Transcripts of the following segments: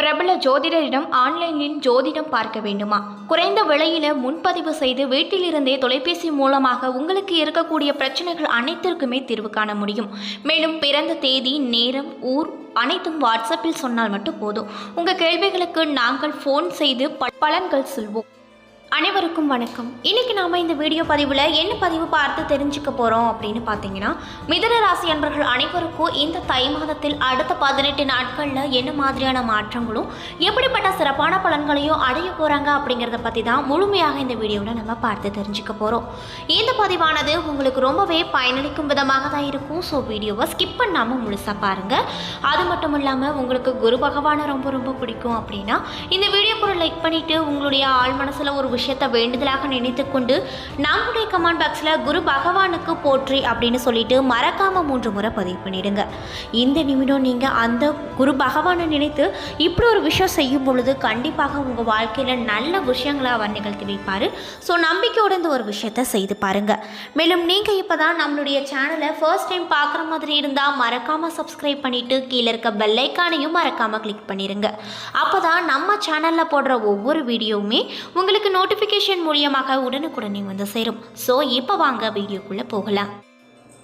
பிரபல ஜோதிடரிடம் ஆன்லைனில் ஜோதிடம் பார்க்க வேண்டுமா? குறைந்த விலையில முன்பதிவு செய்து வீட்டிலிருந்தே தொலைபேசி மூலமாக உங்களுக்கு இருக்கக்கூடிய பிரச்சனைகள் அனைத்திற்குமே தீர்வு காண முடியும். மேலும் பிறந்த தேதி நேரம் ஊர் அனைத்தும் வாட்ஸ்அப்பில் சொன்னால் மட்டும் போதும். உங்கள் கேள்விகளுக்கு நாங்கள் ஃபோன் செய்து ப- பலன்கள் சொல்வோம். அனைவருக்கும் வணக்கம். இன்னைக்கு நாம் இந்த வீடியோ பதிவில் என்ன பதிவு பார்த்து தெரிஞ்சுக்க போகிறோம் அப்படின்னு பார்த்தீங்கன்னா மிதன ராசி அன்பர்கள் அனைவருக்கும் இந்த தை மாதத்தில் அடுத்த பதினெட்டு நாட்களில் என்ன மாதிரியான மாற்றங்களும் எப்படிப்பட்ட சிறப்பான பலன்களையும் அடைய போகிறாங்க அப்படிங்கிறத பற்றி தான் முழுமையாக இந்த வீடியோவில் நம்ம பார்த்து தெரிஞ்சுக்க போகிறோம் இந்த பதிவானது உங்களுக்கு ரொம்பவே பயனளிக்கும் விதமாக தான் இருக்கும். ஸோ வீடியோவை ஸ்கிப் பண்ணாமல் முழுசாக பாருங்கள் அது மட்டும் இல்லாமல் உங்களுக்கு குரு பகவானை ரொம்ப ரொம்ப பிடிக்கும் அப்படின்னா இந்த வீடியோ கூட லைக் பண்ணிவிட்டு உங்களுடைய ஆள் மனசில் ஒரு விஷயம் விஷயத்தை வேண்டுதலாக நினைத்து கொண்டு நம்முடைய கமெண்ட் பாக்ஸில் குரு பகவானுக்கு போற்றி அப்படின்னு சொல்லிட்டு மறக்காமல் மூன்று முறை பதிவு பண்ணிடுங்க. இந்த நிமிடம் நீங்கள் அந்த குரு பகவானை நினைத்து இப்படி ஒரு விஷயம் செய்யும் பொழுது கண்டிப்பாக உங்கள் வாழ்க்கையில் நல்ல விஷயங்களை அவர் நிகழ்த்தி வைப்பார். ஸோ நம்பிக்கையோட இந்த ஒரு விஷயத்தை செய்து பாருங்கள் மேலும் நீங்கள் இப்போ தான் நம்மளுடைய சேனலை ஃபர்ஸ்ட் டைம் பார்க்குற மாதிரி இருந்தால் மறக்காமல் சப்ஸ்கிரைப் பண்ணிவிட்டு கீழே இருக்க பெல்லைக்கானையும் மறக்காமல் கிளிக் பண்ணிடுங்க அப்போ தான் நம்ம சேனலில் போடுற ஒவ்வொரு வீடியோவுமே உங்களுக்கு நோட் நோட்டிஃபிகேஷன் மூலியமாக உடனுக்குடனே வந்து சேரும். ஸோ இப்போ வாங்க வீடியோக்குள்ளே போகலாம்.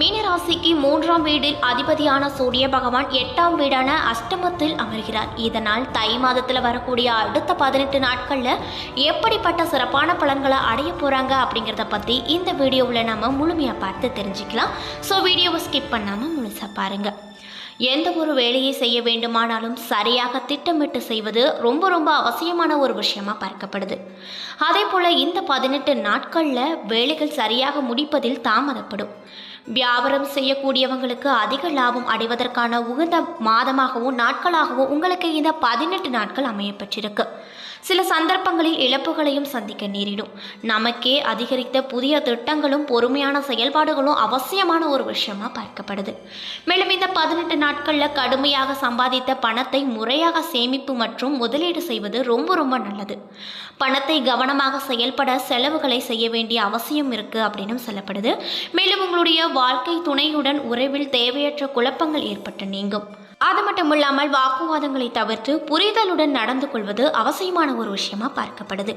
மீனராசிக்கு மூன்றாம் வீடில் அதிபதியான சூரிய பகவான் எட்டாம் வீடான அஷ்டமத்தில் அமர்கிறார். இதனால் தை மாதத்தில் வரக்கூடிய அடுத்த பதினெட்டு நாட்களில் எப்படிப்பட்ட சிறப்பான பலன்களை அடைய போகிறாங்க அப்படிங்கிறத பற்றி இந்த வீடியோவில் நம்ம முழுமையாக பார்த்து தெரிஞ்சுக்கலாம். ஸோ வீடியோவை ஸ்கிப் பண்ணாமல் முழுசாக பாருங்கள் எந்த ஒரு வேலையை செய்ய வேண்டுமானாலும் சரியாக திட்டமிட்டு செய்வது ரொம்ப ரொம்ப அவசியமான ஒரு விஷயமா பார்க்கப்படுது. அதே போல் இந்த பதினெட்டு நாட்களில் வேலைகள் சரியாக முடிப்பதில் தாமதப்படும். வியாபாரம் செய்யக்கூடியவங்களுக்கு அதிக லாபம் அடைவதற்கான உகந்த மாதமாகவும் நாட்களாகவும் உங்களுக்கு இந்த பதினெட்டு நாட்கள் அமையப்பெற்றிருக்கு. சில சந்தர்ப்பங்களில் இழப்புகளையும் சந்திக்க நேரிடும். நமக்கே அதிகரித்த புதிய திட்டங்களும் பொறுமையான செயல்பாடுகளும் அவசியமான ஒரு விஷயமா பார்க்கப்படுது. மேலும் இந்த பதினெட்டு நாட்களில் கடுமையாக சம்பாதித்த பணத்தை முறையாக சேமிப்பு மற்றும் முதலீடு செய்வது ரொம்ப ரொம்ப நல்லது. பணத்தை கவனமாக செயல்பட செலவுகளை செய்ய வேண்டிய அவசியம் இருக்கு அப்படின்னு சொல்லப்படுது. மேலும் உங்களுடைய வாழ்க்கை துணையுடன் உறவில் தேவையற்ற குழப்பங்கள் ஏற்பட்டு நீங்கும். அது மட்டும் இல்லாமல் வாக்குவாதங்களை தவிர்த்து புரிதலுடன் நடந்து கொள்வது அவசியமான ஒரு விஷயமா பார்க்கப்படுது.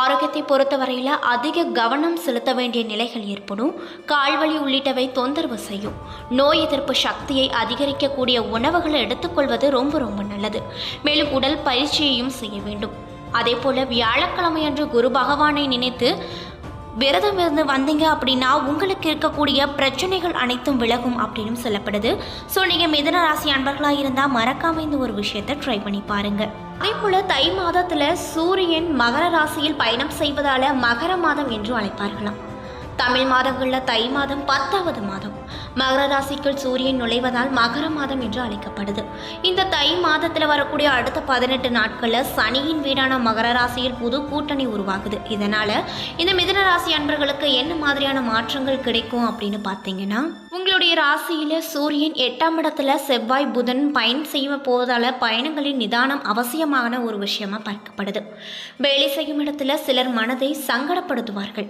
ஆரோக்கியத்தை பொறுத்தவரையில் அதிக கவனம் செலுத்த வேண்டிய நிலைகள் ஏற்படும். கால்வழி உள்ளிட்டவை தொந்தரவு செய்யும். நோய் எதிர்ப்பு சக்தியை அதிகரிக்கக்கூடிய உணவுகளை எடுத்துக்கொள்வது ரொம்ப ரொம்ப நல்லது. மேலும் உடல் பயிற்சியையும் செய்ய வேண்டும். அதே போல வியாழக்கிழமையன்று குரு பகவானை நினைத்து விரதம் இருந்து வந்தீங்க அப்படின்னா உங்களுக்கு இருக்கக்கூடிய பிரச்சனைகள் அனைத்தும் விலகும் அப்படின்னு சொல்லப்படுது. ஸோ நீங்கள் மிதன ராசி அன்பர்களாக இருந்தால் மறக்காம இந்த ஒரு விஷயத்தை ட்ரை பண்ணி பாருங்க. அதே போல தை மாதத்தில் சூரியன் மகர ராசியில் பயணம் செய்வதால மகர மாதம் என்று அழைப்பார்களாம். தமிழ் மாதங்களில் தை மாதம் பத்தாவது மாதம். மகர ராசிக்குள் சூரியன் நுழைவதால் மகர மாதம் என்று அழைக்கப்படுது. இந்த தை மாதத்தில் வரக்கூடிய அடுத்த பதினெட்டு நாட்களில் சனியின் வீடான மகர ராசியில் புது கூட்டணி உருவாகுது. இதனால் இந்த மிதன ராசி அன்பர்களுக்கு என்ன மாதிரியான மாற்றங்கள் கிடைக்கும் அப்படின்னு பார்த்தீங்கன்னா உங்களுடைய ராசியில் சூரியன் எட்டாம் இடத்துல செவ்வாய் புதன் பயன் செய்ய போவதால் பயணங்களின் நிதானம் அவசியமான ஒரு விஷயமா பார்க்கப்படுது. வேலை செய்யும் இடத்துல சிலர் மனதை சங்கடப்படுத்துவார்கள்.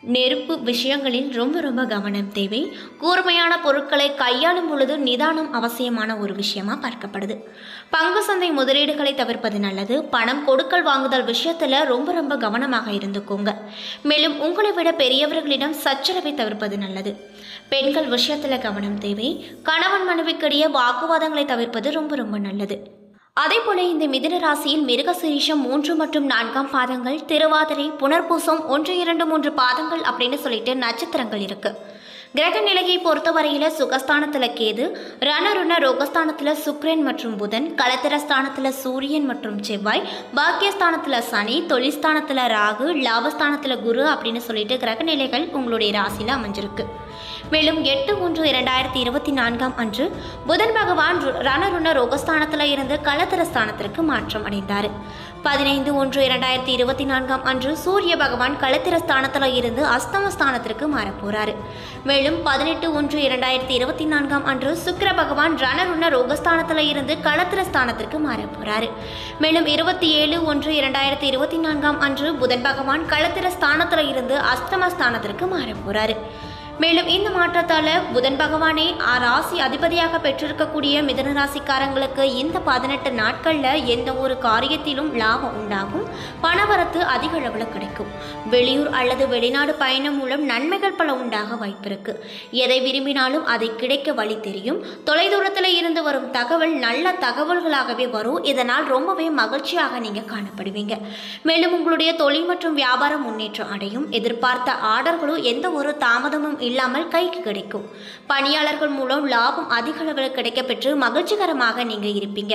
நெருப்பு விஷயங்களில் ரொம்ப ரொம்ப கவனம் தேவை. கூர்மையான பொருட்களை கையாளும் பொழுது நிதானம் அவசியமான ஒரு விஷயமா பார்க்கப்படுது. பங்கு சந்தை முதலீடுகளை தவிர்ப்பது நல்லது. பணம் கொடுக்கல் வாங்குதல் விஷயத்துல ரொம்ப ரொம்ப கவனமாக இருந்துக்கோங்க. மேலும் உங்களை விட பெரியவர்களிடம் சச்சரவை தவிர்ப்பது நல்லது. பெண்கள் விஷயத்துல கவனம் தேவை. கணவன் மனைவிக்கிடையே வாக்குவாதங்களை தவிர்ப்பது ரொம்ப ரொம்ப நல்லது. அதே போல இந்த மிதுன ராசியில் மிருகசிரீஷம் மூன்று மற்றும் நான்காம் பாதங்கள் திருவாதிரை புனர்பூசம் ஒன்று இரண்டு மூன்று பாதங்கள் அப்படின்னு சொல்லிட்டு நட்சத்திரங்கள் இருக்கு. கிரக நிலையை பொறுத்தவரையில சுகஸ்தானத்துல கேது ரணருண ரோகஸ்தானத்துல சுக்ரன் மற்றும் புதன் கலத்திரஸ்தானத்துல சூரியன் மற்றும் செவ்வாய் பாக்கியஸ்தானத்துல சனி தொழில்ஸ்தானத்துல ராகு லாபஸ்தானத்துல குரு அப்படின்னு சொல்லிட்டு கிரக நிலைகள் உங்களுடைய ராசியில அமைஞ்சிருக்கு. மேலும் எட்டு ஒன்று இரண்டாயிரத்தி இருபத்தி நான்காம் அன்று புதன் பகவான் ரணருண ரோகஸ்தானத்தில் இருந்து களத்திர ஸ்தானத்திற்கு மாற்றம் அடைந்தார். பதினைந்து ஒன்று இரண்டாயிரத்தி இருபத்தி நான்காம் அன்று சூரிய பகவான் களத்திர ஸ்தானத்தில் இருந்து அஸ்தம ஸ்தானத்திற்கு மாறப்போறாரு மேலும் பதினெட்டு ஒன்று இரண்டாயிரத்தி இருபத்தி நான்காம் அன்று சுக்கர பகவான் ரணருண ரோகஸ்தானத்தில் இருந்து களத்திர ஸ்தானத்திற்கு மாறப்போறாரு மேலும் இருபத்தி ஏழு ஒன்று இரண்டாயிரத்தி இருபத்தி நான்காம் அன்று புதன் பகவான் களத்திர ஸ்தானத்தில் இருந்து அஸ்தம ஸ்தானத்திற்கு மாறப்போறாரு மேலும் இந்த மாற்றத்தால் புதன் பகவானை ஆ ராசி அதிபதியாக பெற்றிருக்கக்கூடிய மிதன ராசிக்காரங்களுக்கு இந்த பதினெட்டு நாட்களில் எந்த ஒரு காரியத்திலும் லாபம் உண்டாகும். பணவரத்து அதிக அளவில் கிடைக்கும். வெளியூர் அல்லது வெளிநாடு பயணம் மூலம் நன்மைகள் பல உண்டாக வாய்ப்பிருக்கு. எதை விரும்பினாலும் அதை கிடைக்க வழி தெரியும். தொலைதூரத்தில் இருந்து வரும் தகவல் நல்ல தகவல்களாகவே வரும். இதனால் ரொம்பவே மகிழ்ச்சியாக நீங்கள் காணப்படுவீங்க. மேலும் உங்களுடைய தொழில் மற்றும் வியாபாரம் முன்னேற்றம் அடையும். எதிர்பார்த்த ஆர்டர்களும் எந்த ஒரு தாமதமும் இல்லாமல் கைக்கு கிடைக்கும். பணியாளர்கள் மூலம் லாபம் அதிக அளவில் கிடைக்கப்பெற்று மகிழ்ச்சிகரமாக நீங்கள் இருப்பீங்க.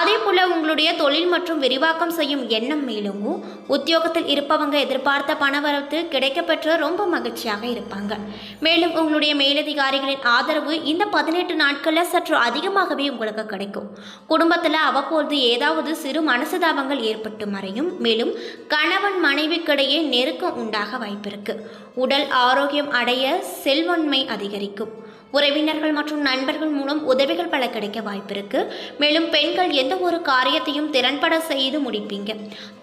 அதே போல் உங்களுடைய தொழில் மற்றும் விரிவாக்கம் செய்யும் எண்ணம் மேலுங்கும். உத்தியோகத்தில் இருப்பவங்க எதிர்பார்த்த பணவரத்து கிடைக்கப்பெற்று ரொம்ப மகிழ்ச்சியாக இருப்பாங்க. மேலும் உங்களுடைய மேலதிகாரிகளின் ஆதரவு இந்த பதினெட்டு நாட்களில் சற்று அதிகமாகவே உங்களுக்கு கிடைக்கும். குடும்பத்தில் அவ்வப்போது ஏதாவது சிறு மனசுதாபங்கள் ஏற்பட்டு மறையும். மேலும் கணவன் மனைவிக்கிடையே நெருக்கம் உண்டாக வாய்ப்பிருக்கு. உடல் ஆரோக்கியம் அடைய செல்வன்மை அதிகரிக்கும். உறவினர்கள் மற்றும் நண்பர்கள் மூலம் உதவிகள் பல கிடைக்க வாய்ப்பிருக்கு. மேலும் பெண்கள் எந்த ஒரு காரியத்தையும் திறன்பட செய்து முடிப்பீங்க.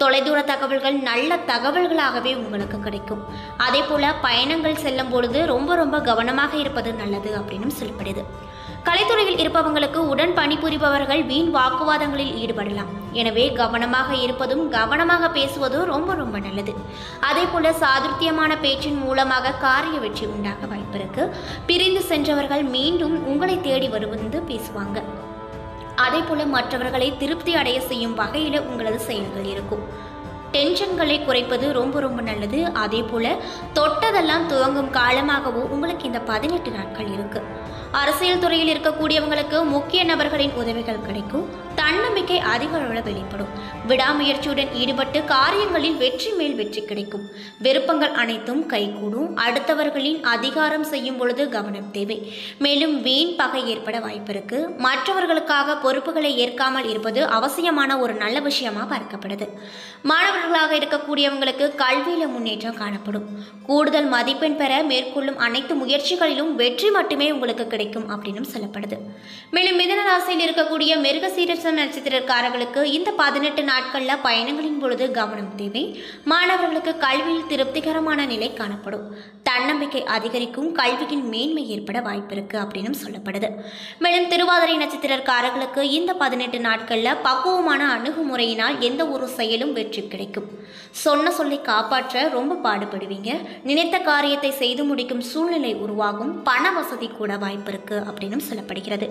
தொலைதூர தகவல்கள் நல்ல தகவல்களாகவே உங்களுக்கு கிடைக்கும். அதே போல பயணங்கள் செல்லும் பொழுது ரொம்ப ரொம்ப கவனமாக இருப்பது நல்லது அப்படின்னு சொல்லப்படுது. கலைத்துறையில் இருப்பவங்களுக்கு உடன் பணிபுரிபவர்கள் வீண் வாக்குவாதங்களில் ஈடுபடலாம். எனவே கவனமாக இருப்பதும் கவனமாக பேசுவதும் ரொம்ப ரொம்ப நல்லது. அதே போல சாதுர்த்தியமான பேச்சின் மூலமாக காரிய வெற்றி உண்டாக வாய்ப்பிருக்கு பிரிந்து சென்றவர்கள் மீண்டும் உங்களை தேடி வருவது பேசுவாங்க. அதே போல மற்றவர்களை திருப்தி அடைய செய்யும் வகையில் உங்களது செயல்கள் இருக்கும். டென்ஷன்களை குறைப்பது ரொம்ப ரொம்ப நல்லது. அதே போல் தொட்டதெல்லாம் துவங்கும் காலமாகவும் உங்களுக்கு இந்த பதினெட்டு நாட்கள் இருக்கு. அரசியல் துறையில் இருக்கக்கூடியவங்களுக்கு முக்கிய நபர்களின் உதவிகள் கிடைக்கும். தன்னம்பிக்கை அதிக அளவில் வெளிப்படும். விடாமுயற்சியுடன் ஈடுபட்டு காரியங்களில் வெற்றி மேல் வெற்றி கிடைக்கும். விருப்பங்கள் அனைத்தும் கைகூடும். அடுத்தவர்களின் அதிகாரம் செய்யும் பொழுது கவனம் தேவை. மேலும் வீண் பகை ஏற்பட வாய்ப்பிருக்கு மற்றவர்களுக்காக பொறுப்புகளை ஏற்காமல் இருப்பது அவசியமான ஒரு நல்ல விஷயமாக பார்க்கப்படுது. மாணவர்களாக இருக்கக்கூடியவங்களுக்கு கல்வியில் முன்னேற்றம் காணப்படும். கூடுதல் மதிப்பெண் பெற மேற்கொள்ளும் அனைத்து முயற்சிகளிலும் வெற்றி மட்டுமே உங்களுக்கு கிடைக்கும் அப்படின்னு சொல்லப்படுது. மேலும் மிதன ராசியில் இருக்கக்கூடிய மிருகசீரசம் நட்சத்திரக்காரர்களுக்கு இந்த பதினெட்டு நாட்களில் பயணங்களின் பொழுது கவனம் தேவை. மாணவர்களுக்கு கல்வியில் திருப்திகரமான நிலை காணப்படும். தன்னம்பிக்கை அதிகரிக்கும் கல்வியில் மேன்மை ஏற்பட வாய்ப்பிருக்கு அப்படின்னு சொல்லப்படுது. மேலும் திருவாதிரை நட்சத்திரக்காரர்களுக்கு இந்த பதினெட்டு நாட்களில் பக்குவமான அணுகுமுறையினால் எந்த ஒரு செயலும் வெற்றி கிடைக்கும். சொன்ன சொல்லை காப்பாற்ற ரொம்ப பாடுபடுவீங்க. நினைத்த காரியத்தை செய்து முடிக்கும் சூழ்நிலை உருவாகும். பண வசதி கூட வாய்ப்பிருக்கு அப்படின்னு சொல்லப்படுகிறது.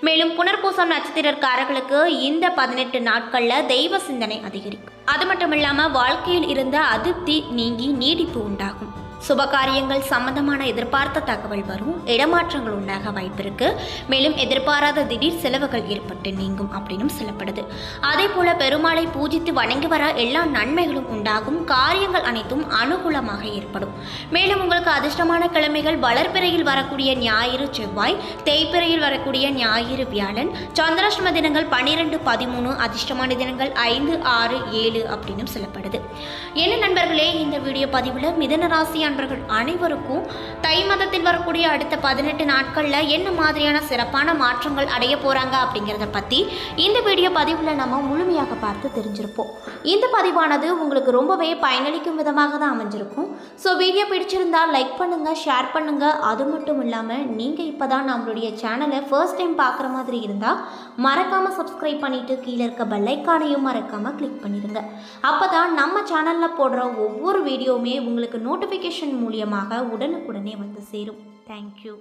மேலும் புனர்பூசம் நட்சத்திரக்காரர்களுக்கு இந்த பதினெட்டு நாட்களில் தெய்வ சிந்தனை அதிகரிக்கும். அது மட்டும் இல்லாமல் வாழ்க்கையில் இருந்த அதிருப்தி நீங்கி நீடிப்பு உண்டாகும். சுபகாரியங்கள் சம்பந்தமான எதிர்பார்த்த தகவல் வரும் இடமாற்றங்கள் உண்டாக வாய்ப்பிருக்கு மேலும் எதிர்பாராத திடீர் செலவுகள் ஏற்பட்டு நீங்கும் அப்படின்னு சொல்லப்படுது. அதே போல பெருமாளை பூஜித்து வணங்கி வர எல்லா நன்மைகளும் உண்டாகும். காரியங்கள் அனைத்தும் அனுகூலமாக ஏற்படும். மேலும் உங்களுக்கு அதிர்ஷ்டமான கிழமைகள் வளர்பிறையில் வரக்கூடிய ஞாயிறு செவ்வாய் தேய்ப்பிறையில் வரக்கூடிய ஞாயிறு வியாழன் சந்திராஷ்டம தினங்கள் பன்னிரெண்டு பதிமூணு அதிர்ஷ்டமான தினங்கள் ஐந்து ஆறு ஏழு அப்படின்னு சொல்லப்படுது. என்ன நண்பர்களே இந்த வீடியோ பதிவில் மிதன ராசியான நண்பர்கள் அனைவருக்கும் தை மாதத்தில் வரக்கூடிய அடுத்த பதினெட்டு நாட்களில் என்ன மாதிரியான சிறப்பான மாற்றங்கள் அடைய போகிறாங்க அப்படிங்கிறத பற்றி இந்த வீடியோ பதிவில் நம்ம முழுமையாக பார்த்து தெரிஞ்சிருப்போம். இந்த பதிவானது உங்களுக்கு ரொம்பவே பயனளிக்கும் விதமாக தான் அமைஞ்சிருக்கும். ஸோ வீடியோ பிடிச்சிருந்தா லைக் பண்ணுங்கள் ஷேர் பண்ணுங்கள் அது மட்டும் இல்லாமல் நீங்கள் இப்போ தான் நம்மளுடைய சேனலை ஃபர்ஸ்ட் டைம் பார்க்குற மாதிரி இருந்தால் மறக்காமல் சப்ஸ்கிரைப் பண்ணிவிட்டு கீழே இருக்க பெல்லைக்கானையும் மறக்காமல் கிளிக் பண்ணிடுங்க அப்போ தான் நம்ம சேனலில் போடுற ஒவ்வொரு வீடியோவுமே உங்களுக்கு நோட்டிஃபிகேஷன் மூலியமாக உடனுக்குடனே வந்து சேரும். தேங்க்யூ